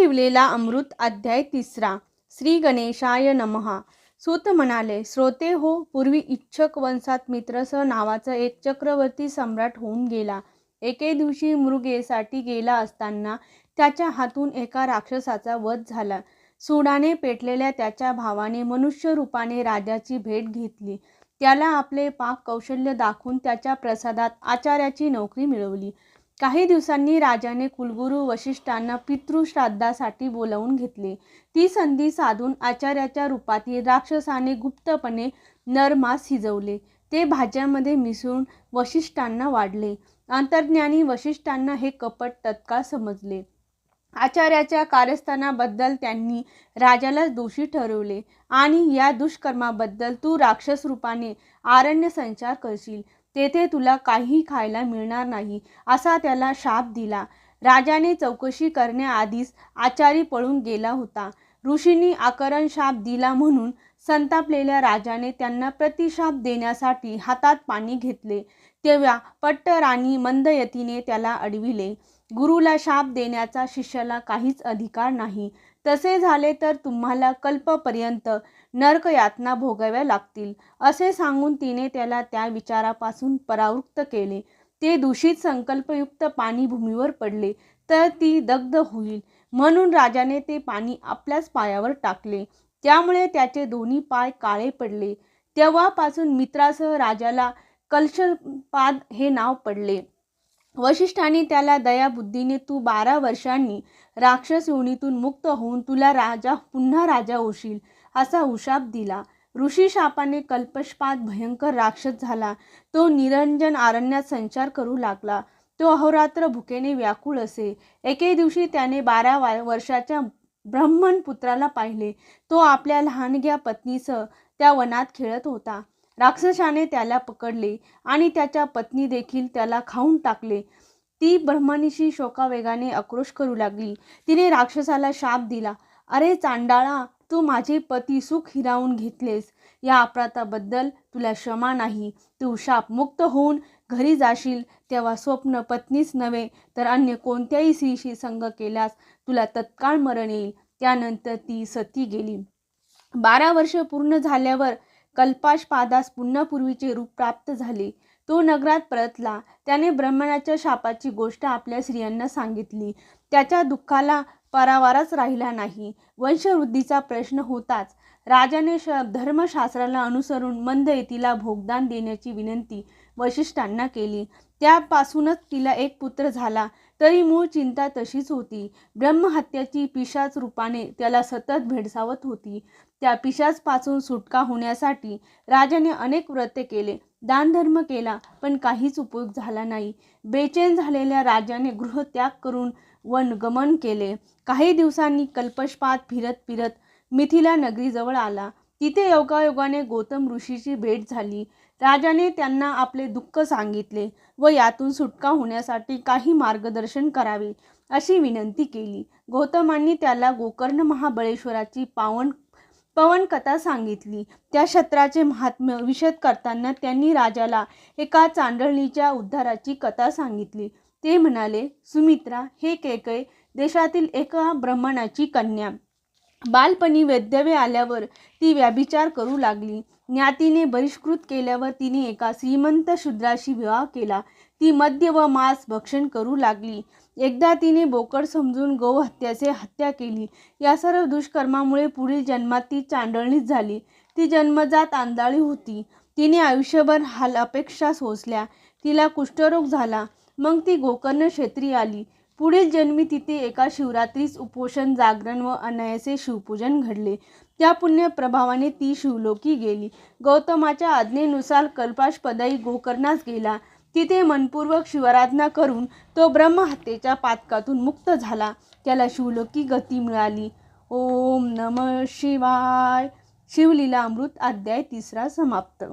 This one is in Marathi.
शिवलेला अमृत अध्याय तिसरा. श्री गणेशाय नमहा सूत म्हणाले श्रोते हो पूर्वी इच्छक वंशात मित्रस नावाचा एक चक्रवर्ती सम्राट होऊन गेला. एके दिवशी मृगेसाठी गेला असताना त्याच्या हातून एका राक्षसाचा वध झाला. सुडाने पेटलेल्या त्याच्या भावाने मनुष्य रूपाने राजाची भेट घेतली. त्याला आपले पाक कौशल्य दाखवून त्याच्या प्रसादात आचार्याची नोकरी मिळवली. काही दिवसांनी राजाने कुलगुरू वशिष्ठांना पितृश्राद्धासाठी बोलावून घेतले. ती संधी साधून आचार्याच्या रूपातील राक्षसाने गुप्तपणे नरमास शिजवले ते भाज्यामध्ये मिसळून वशिष्ठांना वाढले. अंतर्ज्ञानी वशिष्ठांना हे कपट तत्काळ समजले. आचार्याच्या कार्यस्थानाबद्दल त्यांनी राजाला दोषी ठरवले आणि या दुष्कर्माबद्दल तू राक्षस रूपाने आरण्य संचार करशील. तेथे तुला काही खायला मिळणार नाही असा त्याला शाप दिला. राजाने चौकशी करण्याआधीच आचारी पळून गेला होता. ऋषींनी आकरण शाप दिला म्हणून संतापलेल्या राजाने त्यांना प्रतिशाप देण्यासाठी हातात पाणी घेतले. तेव्हा पट्टराणी मंदयतीने त्याला अडविले. गुरुला शाप देण्याचा शिष्याला काहीच अधिकार नाही. तसे झाले तर तुम्हाला कल्पपर्यंत नरकयातना भोगाव्या लागतील. असे सांगून तिने त्याला त्या विचारापासून परावृत्त केले. ते दूषित संकल्पयुक्त पाणी भूमीवर पडले तर ती दग्ध होईल. म्हणून राजाने ते पाणी आपल्याच पायावर टाकले. त्यामुळे त्याचे दोन्ही पाय काळे पडले. तेव्हापासून मित्रासह राजाला कलशपाद हे नाव पडले. वशिष्ठांनी त्याला दयाबुद्धीने तू बारा वर्षांनी राक्षस योनीतून मुक्त होऊन तुला राजा पुन्हा राजा होशील असा उशाप दिला. ऋषी शापाने कल्पशपात भयंकर राक्षस झाला. तो निरंजन आरण्यात संचार करू लागला. तो अहोरात्र भुकेने व्याकुळ असे. एके दिवशी त्याने बारा वर्षाच्या ब्राह्मण पुत्राला पाहिले. तो आपल्या लहानग्या पत्नीसह त्या वनात खेळत होता. राक्षसाने त्याला पकडले आणि त्याच्या पत्नी देखील त्याला खाऊन टाकले. ती ब्रह्मनिशी शोकावेगाने आक्रोश करू लागली. तिने राक्षसाला शाप दिला. अरे चांडाळा तू माझे पती सुख हिरावून घेतलेस. या अपराधाबद्दल तुला क्षमा नाही. तू शाप मुक्त होऊन घरी जाशील. तेव्हा स्वप्न पत्नीच नव्हे तर अन्य कोणत्याही स्त्रीशी संग केल्यास तुला तत्काळ मरण येईल. त्यानंतर ती सती गेली. बारा वर्ष पूर्ण झाल्यावर कल्पाशपादास पुन्हा पूर्वीचे रूप प्राप्त झाले. तो नगरात परतला. त्याने ब्रह्मणाच्या शापाची गोष्ट आपल्या स्त्रियांना सांगितली. त्याच्या दुःखाला परावारच राहिला नाही. वंशवृद्धीचा प्रश्न होताच. राजाने श धर्मशास्त्राला अनुसरून मंद तिला भोगदान देण्याची विनंती वशिष्ठांना केली. त्यापासूनच तिला एक पुत्र झाला. तरी मूळ चिंता तशीच होती. ब्रह्महत्याची पिशाच रूपाने त्याला सतत भेडसावत होती. त्या पिशाचपासून सुटका होण्यासाठी राजाने अनेक व्रते केले. दानधर्म केला पण काहीच उपयोग झाला नाही. बेचैन झालेल्या राजाने गृहत्याग करून वनगमन केले. काही दिवसांनी कल्पशपात फिरत फिरत मिथिला नगरीजवळ आला. तिथे योगायोगाने गौतम ऋषीची भेट झाली. राजाने त्यांना आपले दुःख सांगितले व यातून सुटका होण्यासाठी काही मार्गदर्शन करावे अशी विनंती केली. गौतमांनी त्याला गोकर्ण महाबळेश्वराची पावन पवन कथा सांगितली. त्या क्षत्राचे महात्म्य विशद करताना त्यांनी राजाला एका चांदळणीच्या उद्धाराची कथा सांगितली. ते म्हणाले सुमित्रा हे केकय देशातील एका ब्राह्मणाची कन्या. बालपणी वैद्यवे आल्यावर ती व्याभिचार करू लागली. ज्ञातीने बहिष्कृत केल्यावर तिने एका श्रीमंत शूद्राशी विवाह केला. ती मद्य व मांस भक्षण करू लागली. एकदा तिने बोकड समजून गोहत्याचे हत्या केली. या सर्व दुष्कर्मामुळे पुढील जन्मात ती चांडळणीच झाली. ती जन्मजात आंधळी होती. तिने आयुष्यभर हाल अपेक्षा सोसल्या. तिला कुष्ठरोग झाला. मग ती गोकर्ण क्षेत्री आली. पुढील जन्मी तिथे एका शिवरात्रीस उपोषण जागरण व अनायसे शिवपूजन घडले. त्या पुण्य प्रभावाने ती शिवलोकी गेली. गौतमाच्या आज्ञेनुसार कल्पाशपदाई गोकर्णास गेला. तिथे मनपूर्वक शिवाराधना करून तो ब्रह्महत्येच्या पातकातून मुक्त झाला. त्याला शिवलोकी गती मिळाली. ओम नम शिवाय. शिवलीला अमृत अध्याय तिसरा समाप्त.